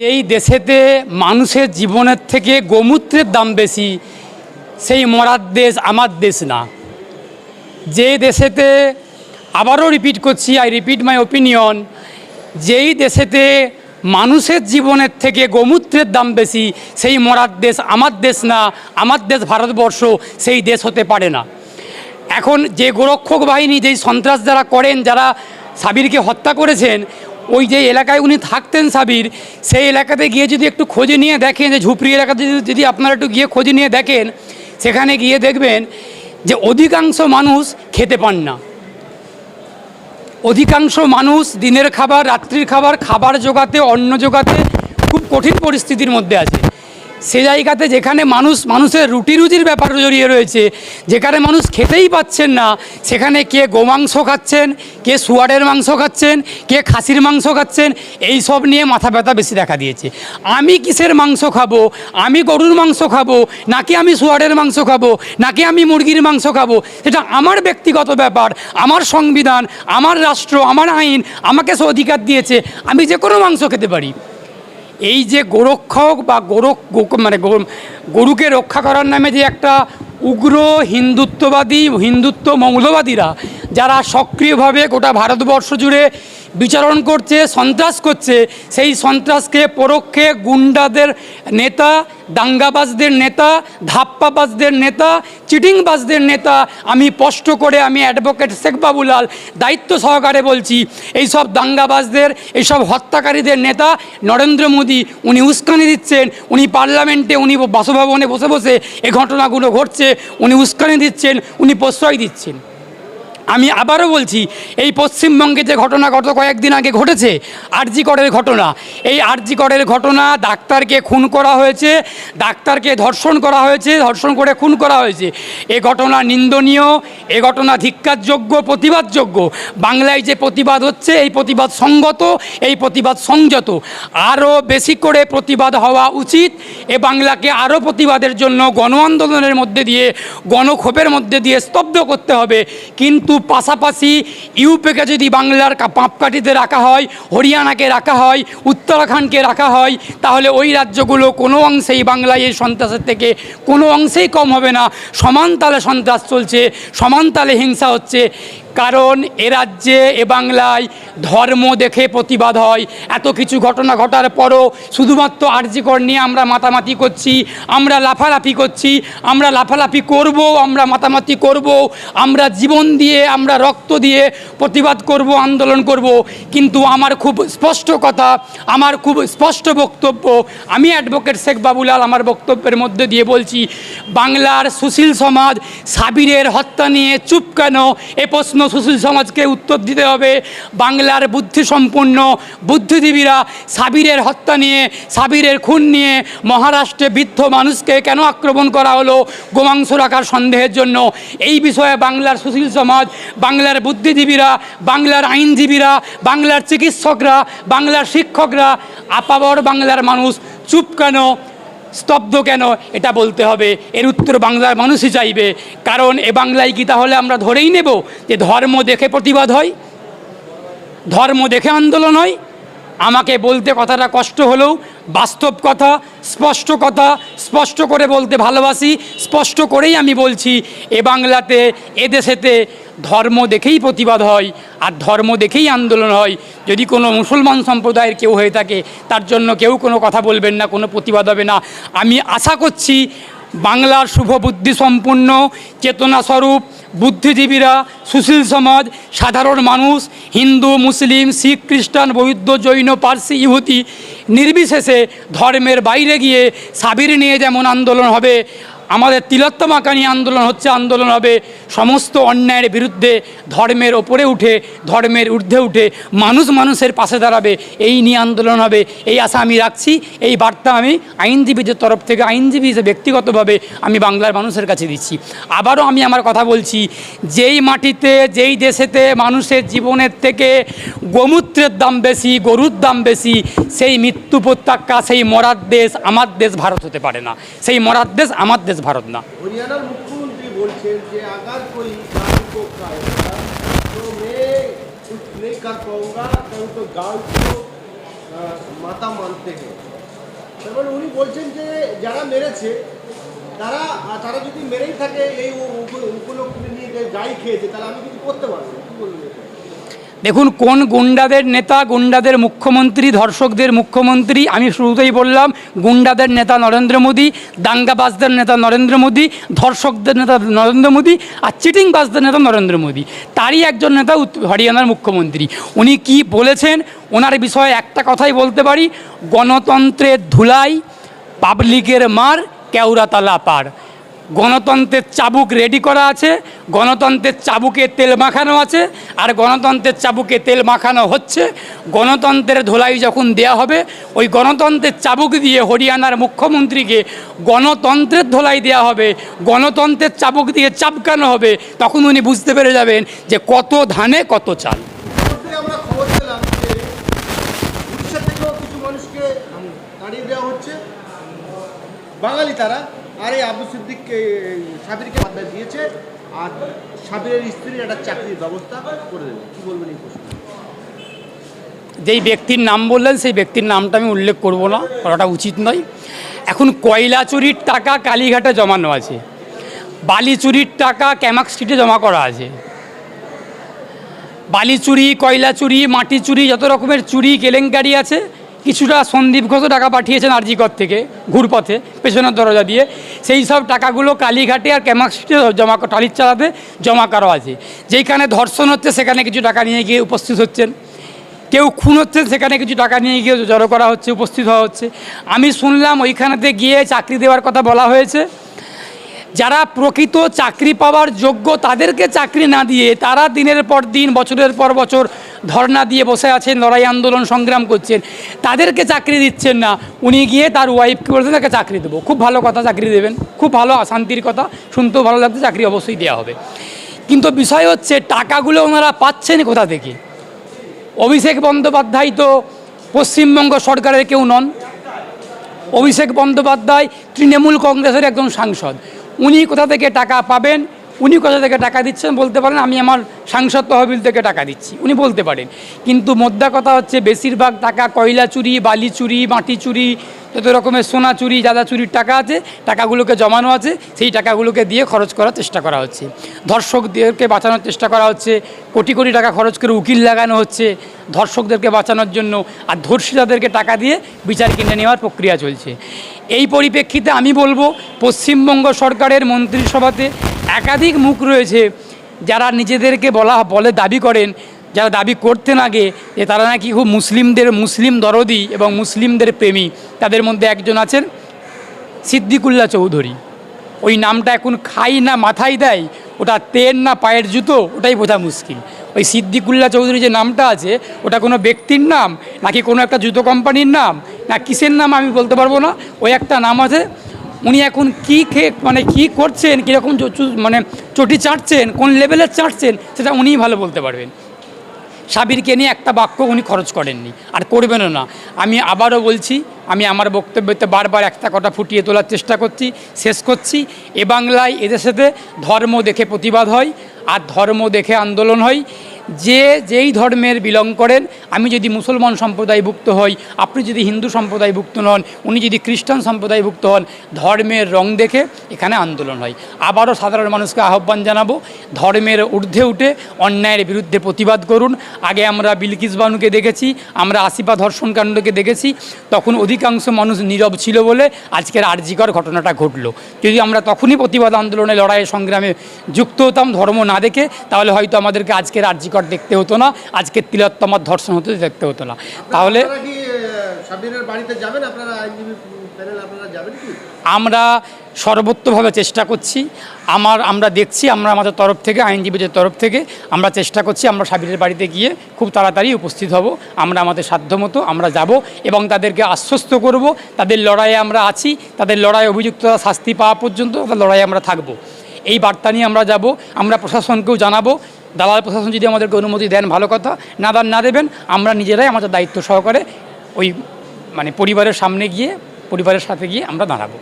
এই দেশেতে মানুষের জীবনের থেকে গোমূত্রের দাম বেশি, সেই মরার দেশ আমার দেশ না। যে দেশেতে আবারও রিপিট করছি আই রিপিট মাই ওপিনিয়ন যেই দেশেতে মানুষের জীবনের থেকে গোমূত্রের দাম বেশি, সেই মরার দেশ আমার দেশ না, আমার দেশ ভারতবর্ষ, সেই দেশ হতে পারে না। এখন যে গোরক্ষক বাহিনী, যেই সন্ত্রাস যারা করেন, যারা সাবিরকে হত্যা করেছেন ওই যে এলাকায় উনি থাকতেন সাবির, সেই এলাকাতে গিয়ে যদি একটু খোঁজে নিয়ে দেখেন, যে ঝুপড়ি এলাকাতে যদি- আপনারা একটু গিয়ে খোঁজে নিয়ে দেখেন, সেখানে গিয়ে দেখবেন যে অধিকাংশ মানুষ খেতে পান না। অধিকাংশ মানুষ দিনের খাবার, রাত্রির খাবার খাবার জোগাতে, অন্ন জোগাতে খুব কঠিন পরিস্থিতির মধ্যে আছে। সে জায়গাতে যেখানে মানুষ, মানুষের রুটি রুজির ব্যাপার জড়িয়ে রয়েছে, যেখানে মানুষ খেতেই পাচ্ছেন না, সেখানে কে গোমাংস খাচ্ছেন, কে শুয়ারের মাংস খাচ্ছেন, কে খাসির মাংস খাচ্ছেন, এই সব নিয়ে মাথা ব্যথা বেশি দেখা দিয়েছে। আমি কিসের মাংস খাব? আমি গরুর মাংস খাব? নাকি আমি শুয়ারের মাংস খাব? নাকি আমি মুরগির মাংস খাব? সেটা আমার ব্যক্তিগত ব্যাপার, আমার সংবিধান, আমার রাষ্ট্র, আমার আইন আমাকে সে অধিকার দিয়েছে, আমি যে কোনো মাংস খেতে পারি। এই যে গোরক্ষক বা গোরক মানে গরুকে রক্ষা করার নামে যে একটা উগ্র হিন্দুত্ববাদী, হিন্দুত্ব মৌলবাদীরা, যারা সক্রিয়ভাবে গোটা ভারতবর্ষ জুড়ে বিচারণ করছে, সন্ত্রাস করছে, সেই সন্ত্রাসকে পরোক্ষে গুন্ডাদের নেতা, দাঙ্গাবাজদের নেতা, ধাপ্পাবাজদের নেতা, চিটিংবাজদের নেতা, আমি স্পষ্ট করে আমি অ্যাডভোকেট শেখ বাবুলাল দায়িত্ব সহকারে বলছি, এইসব দাঙ্গাবাজদের, এইসব হত্যাকারীদের নেতা নরেন্দ্র মোদী, উনি উস্কানি দিচ্ছেন, উনি পার্লামেন্টে, উনি বাসভবনে বসে বসে এই ঘটনাগুলো ঘটছে, উনি উস্কানি দিচ্ছেন, উনি প্রশ্রয় দিচ্ছেন। আমি আবারও বলছি, এই পশ্চিমবঙ্গে যে ঘটনা গত কয়েকদিন আগে ঘটেছে, আরজিকরের ঘটনা, এই আরজিকরের ঘটনা ডাক্তারকে খুন করা হয়েছে, ডাক্তারকে ধর্ষণ করা হয়েছে, ধর্ষণ করে খুন করা হয়েছে। এ ঘটনা নিন্দনীয়, এ ঘটনা ধিক্কারযোগ্য, প্রতিবাদযোগ্য। বাংলায় যে প্রতিবাদ হচ্ছে, এই প্রতিবাদ সঙ্গত, এই প্রতিবাদ সংযত। আরও বেশি করে প্রতিবাদ হওয়া উচিত, এ বাংলাকে আরও প্রতিবাদের জন্য গণ আন্দোলনের মধ্যে দিয়ে, গণক্ষোভের মধ্যে দিয়ে স্তব্ধ করতে হবে। কিন্তু পাশাপাশি ইউপিকে যদি বাংলার পাপকাঠিতে রাখা হয়, হরিয়ানাকে রাখা হয়, উত্তরাখণ্ডকে রাখা হয়, তাহলে ওই রাজ্যগুলো কোনো অংশেই বাংলায় এই সন্ত্রাসের থেকে কোনো অংশেই কম হবে না। সমান তালে সন্ত্রাস চলছে, সমান তালে হিংসা হচ্ছে। কারণ এ রাজ্যে, এ বাংলায় ধর্ম দেখে প্রতিবাদ হয়। এত কিছু ঘটনা ঘটার পরও শুধুমাত্র আর্যিকর নিয়ে আমরা মাতামাতি করছি, আমরা লাফালাফি করছি, আমরা লাফালাফি করব, আমরা মাতামাতি করব, আমরা জীবন দিয়ে, আমরা রক্ত দিয়ে প্রতিবাদ করব, আন্দোলন করব। কিন্তু আমার খুব স্পষ্ট কথা, আমার খুব স্পষ্ট বক্তব্য, আমি অ্যাডভোকেট শেখ বাবুলাল আমার বক্তব্যের মধ্যে দিয়ে বলছি, বাংলার সুশীল সমাজ সাবিরের হত্যা নিয়ে চুপ কেন? এ প্রশ্ন সুশীল সমাজকে উত্তর দিতে হবে। বাংলার বুদ্ধিসম্পন্ন বুদ্ধিজীবীরা সাবিরের হত্যা নিয়ে, সাবিরের খুন নিয়ে মহারাষ্ট্রে বৃদ্ধ মানুষকে কেন আক্রমণ করা হলো? গোমাংস রাখার সন্দেহের জন্য। এই বিষয়ে বাংলার সুশীল সমাজ, বাংলার বুদ্ধিজীবীরা, বাংলার আইনজীবীরা, বাংলার চিকিৎসকরা, বাংলার শিক্ষকরা, আপাবর বাংলার মানুষ চুপ কেন? স্তব্ধ কেন এটা বলতে হবে? এর উত্তর বাংলার মানুষই চাইবে। কারণ এ বাংলায় কি তাহলে আমরা ধরেই নেব যে ধর্ম দেখে প্রতিবাদ হয়? ধর্ম দেখে আন্দোলন হয়? আমাকে বলতে কথাটা কষ্ট হলেও বাস্তব কথা, স্পষ্ট কথা, স্পষ্ট করে বলতে ভালোবাসি, স্পষ্ট করেই আমি বলছি, এ বাংলাতে, এ দেশেতে ধর্ম দেখেই প্রতিবাদ হয়, আর ধর্ম দেখেই আন্দোলন হয়। যদি কোনো মুসলমান সম্প্রদায়ের কেউ হয়ে থাকে, তার জন্য কেউ কোনো কথা বলবেন না, কোনো প্রতিবাদ হবে না। আমি আশা করছি বাংলার শুভ সম্পন্ন চেতনাস্বরূপ বুদ্ধিজীবীরা, সুশীল সমাজ, সাধারণ মানুষ, হিন্দু, মুসলিম, শিখ, খ্রিস্টান, বৌদ্ধ, জৈন, পার্সি ইহুতি নির্বিশেষে ধর্মের বাইরে গিয়ে সাবির নিয়ে যেমন আন্দোলন হবে, আমাদের তিলোত্তমা নিয়ে আন্দোলন হচ্ছে আন্দোলন হবে। সমস্ত অন্যায়ের বিরুদ্ধে ধর্মের ওপরে উঠে, ধর্মের ঊর্ধ্বে উঠে মানুষ মানুষের পাশে দাঁড়াবে, এই নিয়ে আন্দোলন হবে, এই আশা আমি রাখছি, এই বার্তা আমি আইনজীবীদের তরফ থেকে, আইনজীবী হিসেবে ব্যক্তিগতভাবে আমি বাংলার মানুষের কাছে দিচ্ছি। আবারও আমি আমার কথা বলছি, যেই মাটিতে, যেই দেশেতে মানুষের জীবনের থেকে গোমূত্রের দাম বেশি, গরুর দাম বেশি, সেই মৃত্যু উপত্যকা সেই মরার দেশ, আমার দেশ ভারত হতে পারে না। সেই মরার দেশ, আমার দেশ ভারত না। হরিয়ানার বলছেন যে अगर कोई गाय তো खाएगा तो मैं कुछ नहीं कर पाऊंगा कहीं तो गाय মাতা মানতে হবে। মানে উনি বলছেন যে যারা মেরেছে, তারা তারা যদি মেরেই থাকে, এই উপলক্ষ নিয়ে গাই খেয়েছে, তাহলে আমি কিছু করতে পারব কি বলব দেখুন, কোন গুন্ডাদের নেতা, গুন্ডাদের মুখ্যমন্ত্রী, ধর্ষকদের মুখ্যমন্ত্রী, আমি শুরুতেই বললাম, গুন্ডাদের নেতা নরেন্দ্র মোদী, দাঙ্গাবাজদের নেতা নরেন্দ্র মোদী, ধর্ষকদের নেতা নরেন্দ্র মোদী, আর চিটিংবাজদের নেতা নরেন্দ্র মোদী। তারই একজন নেতা হরিয়ানার মুখ্যমন্ত্রী। উনি কি বলেছেন? ওনার বিষয়ে একটা কথাই বলতে পারি, গণতন্ত্রের ধুলাই, পাবলিকের মার, কেওড়াতলা পার গণতন্ত্রের চাবুক রেডি করা আছে, গণতন্ত্রের চাবুকে তেল মাখানো আছে, আর গণতন্ত্রের চাবুকে তেল মাখানো হচ্ছে। গণতন্ত্রের ধোলাই যখন দেয়া হবে, ওই গণতন্ত্রের চাবুক দিয়ে হরিয়ানার মুখ্যমন্ত্রীকে গণতন্ত্রের ধোলাই দেওয়া হবে। গণতন্ত্রের চাবুক দিয়ে চাপকানো হবে। তখন উনি বুঝতে পেরে যাবেন যে কত ধানে কত চাল। বাঙালি তারা আর এই আবু সিদ্দিককে সাবিরকে বাদ দিয়েছে, আর সাবিরের স্ত্রীর একটা চাকরির ব্যবস্থা করে দেবে। কি বলবেন এই প্রশ্নে? যেই ব্যক্তির নাম বললেন, সেই ব্যক্তির নামটা আমি উল্লেখ করব না, করাটা উচিত নয়। এখন কয়লা চুরির টাকা কালীঘাটে জমানো আছে। বালি চুরির টাকা ক্যামাক স্ট্রিটে জমা করা আছে। বালি চুরি কয়লা চুরি মাটি চুরি যত রকমের চুরি, কেলেঙ্কারি আছে কিছুটা সন্দীপ ঘোষও টাকা পাঠিয়েছেন আরজিকর থেকে, ঘুরপথে, পেছনের দরজা দিয়ে। সেই সব টাকাগুলো কালীঘাটে আর ক্যামাক স্ট্রিটে জমা টালির চালাতে জমা করা আছে। যেইখানে ধর্ষণ হচ্ছে, সেখানে কিছু টাকা নিয়ে গিয়ে উপস্থিত হচ্ছেন। কেউ খুন হচ্ছেন সেখানে কিছু টাকা নিয়ে গিয়ে জড়ো করা হচ্ছে, উপস্থিত হওয়া হচ্ছে। আমি শুনলাম ওইখানেতে গিয়ে চাকরি দেওয়ার কথা বলা হয়েছে। যারা প্রকৃত চাকরি পাওয়ার যোগ্য, তাদেরকে চাকরি না দিয়ে তারা দিনের পর দিন, বছরের পর বছর ধর্ণা দিয়ে বসে আছেন, লড়াই আন্দোলন সংগ্রাম করছেন। তাদেরকে চাকরি দিচ্ছেন না। উনি গিয়ে তার ওয়াইফকে বলছেন তাকে চাকরি দেবো। খুব ভালো কথা, চাকরি দেবেন। খুব ভালো, শান্তির কথা। শুনতেও ভালো লাগছে, চাকরি অবশ্যই দেওয়া হবে। কিন্তু বিষয় হচ্ছে, টাকাগুলো ওনারা পাচ্ছেন কোথা থেকে? অভিষেক বন্দ্যোপাধ্যায় তো পশ্চিমবঙ্গ সরকারের কেউ নন। অভিষেক বন্দ্যোপাধ্যায় তৃণমূল কংগ্রেসের একজন সাংসদ। উনি কোথা থেকে টাকা পাবেন? উনি কোথা থেকে টাকা দিচ্ছেন বলতে পারেন, আমি আমার সাংসদ তহবিল থেকে টাকা দিচ্ছি। উনি বলতে পারেন। কিন্তু মোদ্দা কথা হচ্ছে বেশিরভাগ টাকা কয়লা চুরি, বালি চুরি, মাটি চুরি, যত রকমের সোনা চুরি দাদা চুরির টাকা আছে, টাকাগুলোকে জমানো আছে, সেই টাকাগুলোকে দিয়ে খরচ করার চেষ্টা করা হচ্ছে। ধর্ষকদেরকে বাঁচানোর চেষ্টা করা হচ্ছে, কোটি কোটি টাকা খরচ করে উকিল লাগানো হচ্ছে ধর্ষকদেরকে বাঁচানোর জন্য, আর ধর্ষিতাদেরকে টাকা দিয়ে বিচার কিনে নেওয়ার প্রক্রিয়া চলছে। এই পরিপ্রেক্ষিতে আমি বলব, পশ্চিমবঙ্গ সরকারের মন্ত্রিসভাতে একাধিক মুখ রয়েছে যারা নিজেদেরকে বলা, বলে দাবি করেন, যারা দাবি করতেন আগে যে তারা নাকি খুব মুসলিমদের, মুসলিম দরদি এবং মুসলিমদের প্রেমী। তাদের মধ্যে একজন আছেন সিদ্দিকুল্লা চৌধুরী। ওই নামটা এখন খাই না মাথায় দেয়, ওটা তেল না পায়ের জুতো, ওটাই বোঝা মুশকিল। ওই সিদ্দিকুল্লা চৌধুরী যে নামটা আছে, ওটা কোনো ব্যক্তির নাম, নাকি কোনো একটা জুতো কোম্পানির নাম না, কিসের নাম আমি বলতে পারব না। ওই একটা নাম আছে। উনি এখন কি খেয়ে মানে কি করছেন, কীরকম মানে চটি চাটছেন, কোন লেভেলে চাটছেন, সেটা উনিই ভালো বলতে পারবেন। সাবিরকে নিয়ে একটা বাক্য উনি খরচ করেননি, আর করবেনও না। আমি আবারও বলছি, আমি আমার বক্তব্যতে বারবার একটা কথা ফুটিয়ে তোলার চেষ্টা করছি, শেষ করছি। এ বাংলায় এদের সাথে ধর্ম দেখে প্রতিবাদ হয়, আর ধর্ম দেখে আন্দোলন হয়। যে, যেই ধর্মের বিলং করেন আমি যদি মুসলমান সম্প্রদায়ভুক্ত হই, আপনি যদি হিন্দু সম্প্রদায়ভুক্ত নন, উনি যদি খ্রিস্টান সম্প্রদায়ভুক্ত হন, ধর্মের রং দেখে এখানে আন্দোলন হয়। আবারও সাধারণ মানুষকে আহ্বান জানাব, ধর্মের ঊর্ধ্বে উঠে অন্যায়ের বিরুদ্ধে প্রতিবাদ করুন। আগে আমরা বিলকিস বানুকে দেখেছি, আমরা আসিফা ধর্ষণকাণ্ডকে দেখেছি, তখন অধিকাংশ মানুষ নীরব ছিল বলে আজকের আর্জিকর ঘটনাটা ঘটলো। যদি আমরা তখনই প্রতিবাদ আন্দোলনে লড়াই সংগ্রামে যুক্ত হতাম, ধর্ম না দেখে, তাহলে হয়তো আমাদেরকে আজকের আর্জিকর দেখতে হতো না। আজকের তিলোত্তমার ধর্ষণ হতে দেখতে হতো না। তাহলে আমরা সর্বোত্তভাবে চেষ্টা করছি। আমার আমরা দেখছি আমরা আমাদের তরফ থেকে আইনজীবীদের তরফ থেকে আমরা চেষ্টা করছি আমরা সাবিরের বাড়িতে গিয়ে খুব তাড়াতাড়ি উপস্থিত হব। আমরা আমাদের সাধ্যমতো আমরা যাব এবং তাদেরকে আশ্বস্ত করব তাদের লড়াইয়ে আমরা আছি তাদের লড়াই অভিযুক্তরা শাস্তি পাওয়া পর্যন্ত তাদের লড়াইয়ে আমরা থাকব। এই বার্তা নিয়ে আমরা যাব আমরা প্রশাসনকেও জানাব দালাল প্রশাসন যদি আমাদেরকে অনুমতি দেন ভালো কথা, না দান না দেবেন, আমরা নিজেরাই আমাদের দায়িত্ব সহকারে ওই মানে পরিবারের সামনে গিয়ে, পরিবারের সাথে গিয়ে আমরা দাঁড়াবো।